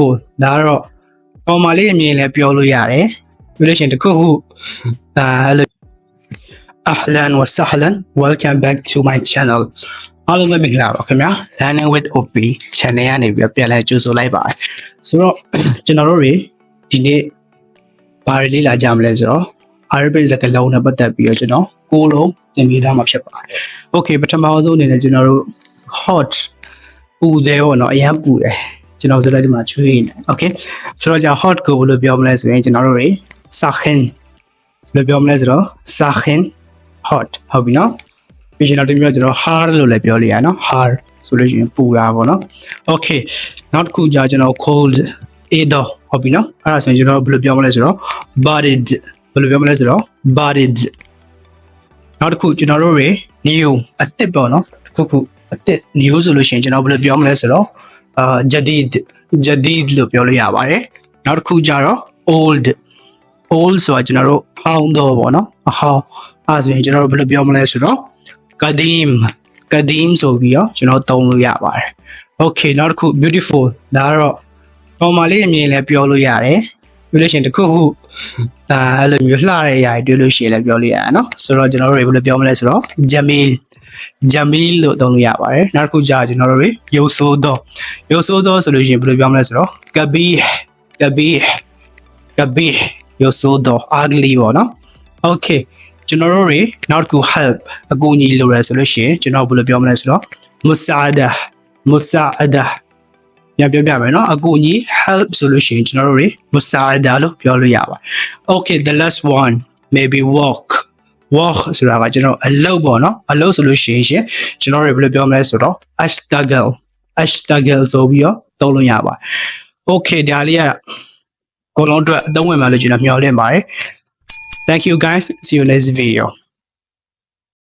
ဟိုဒါကတော့ကောင်မလေးအမြင်လည်းပြောလို့ရတယ်ပြောလို့ရှိရင်တခုခုဒါအဲ့လို Ahlan wa sahlan welcome back to my channel အားလုံးပဲမင်္ဂလာပါခင်ဗျာ Learning with OP channel ကနေပြီးတော့ပြန်လဲကြိုဆိုလိုက်ပါတယ်ဆိုတော့ကျွန်တော်တို့တွေဒီနေ့ဘာတွေလေ့လာကြမလဲဆိုတော့ Arabic စကားလုံးနဲ့ပတ်သက်ပြီးတော့ကျွန်တော်ကိုယ်လုံးသင်ပေးသားမှာဖြစ်ပါတယ် Okay ပထမဆုံးအနေနဲ့ကျွန်တော်တို့ hot ပူတယ်ပေါ့နော်အရင်ပူတယ် ကျွန်တော်ဆိုတော့ဒီမှာချွေးနေ okay ဆိုတော့ကြာ hot ကိုဘယ်လိုပြောမလဲဆိုရင်ကျွန်တော်တို့တွေ sahin ဘယ်လိုပြောမလဲဆိုတော့ sahin hot ဟုတ်ပြီနော်ပြီးရင်နောက်တစ်မျိုးကျွန်တော် hard လို့လည်းပြောလိုက်ရနော် hard ဆိုလို့ရှိရင်ပူတာပေါ့နော် okay နောက်တစ်ခုကြာကျွန်တော် cold edo ဟုတ်ပြီနော်အဲ့ဒါဆိုရင်ကျွန်တော်ဘယ်လိုပြောမလဲဆိုတော့ bodied ဘယ်လိုပြောမလဲဆိုတော့ bodied နောက်တစ်ခုကျွန်တော်တို့တွေ new အစ်စ်ပေါ့နော်တစ်ခုခုအစ်စ် new ဆိုလို့ရှိရင်ကျွန်တော်ဘယ်လိုပြောမလဲဆိုတော့ အာ jadid jadid လို့ပြောလို့ရပါတယ်နောက်တစ်ခုကြတော့ old old ဆိုတာကျွန်တော်တို့ဟောင်းတော့ပေါ့နော်အဟောင်းအဲဒါဆိုရင်ကျွန်တော်တို့ဘယ်လိုပြောမလဲဆိုတော့ qadim qadim ဆိုပြီးတော့ကျွန်တော်သုံးလို့ရပါတယ် okay နောက်တစ်ခု beautiful ဒါကတော့ပေါ်မာလေးအမြင်လည်းပြောလို့ရတယ်ပြောလို့ရှိရင်တစ်ခုခုဒါအဲ့လိုမျိုးလှတဲ့အရာတွေတွေ့လို့ရှိရင်လည်းပြောလို့ရတယ်နော်ဆိုတော့ကျွန်တော်တို့တွေဘယ်လိုပြောမလဲဆိုတော့ jamil jamil လို့သုံးလို့ရပါတယ်နောက်တစ်ခုကြာကျွန်တော်တို့တွေရုပ်ဆိုးတော့ရုပ်ဆိုးတော့ဆိုလို့ရှိရင်ဘယ်လိုပြောမလဲဆိုတော့ kabih kabih kabih ရုပ်ဆိုးတော့ ugly ပေါ့နော် okay ကျွန်တော်တို့တွေနောက်တစ်ခု help အကူအညီလိုရဆိုလို့ရှိရင်ကျွန်တော်ဘယ်လိုပြောမလဲဆိုတော့ musa'ada musa'ada ပြန်ပြောပြမယ်နော်အကူအညီ help ဆိုလို့ရှိရင်ကျွန်တော်တို့တွေ musa'ada လို့ပြောလို့ရပါတယ် okay the last one maybe walk walk ဆိုတာကကျွန်တော်အလုပ်ပေါ့နော်အလုပ်ဆိုလို့ရှိရင်ရှင်ကျွန်တော်တို့ဘယ်လိုပြောမလဲဆိုတော့ ashtagal ashtagal ဆိုပြီးတော့သုံးလို့ရပါတယ် okay ဒါလေးကကိုလုံးအတွက်အသုံးဝင်ပါလို့ကျွန်တော်မျှော်လင့်ပါတယ် thank you guys see you next video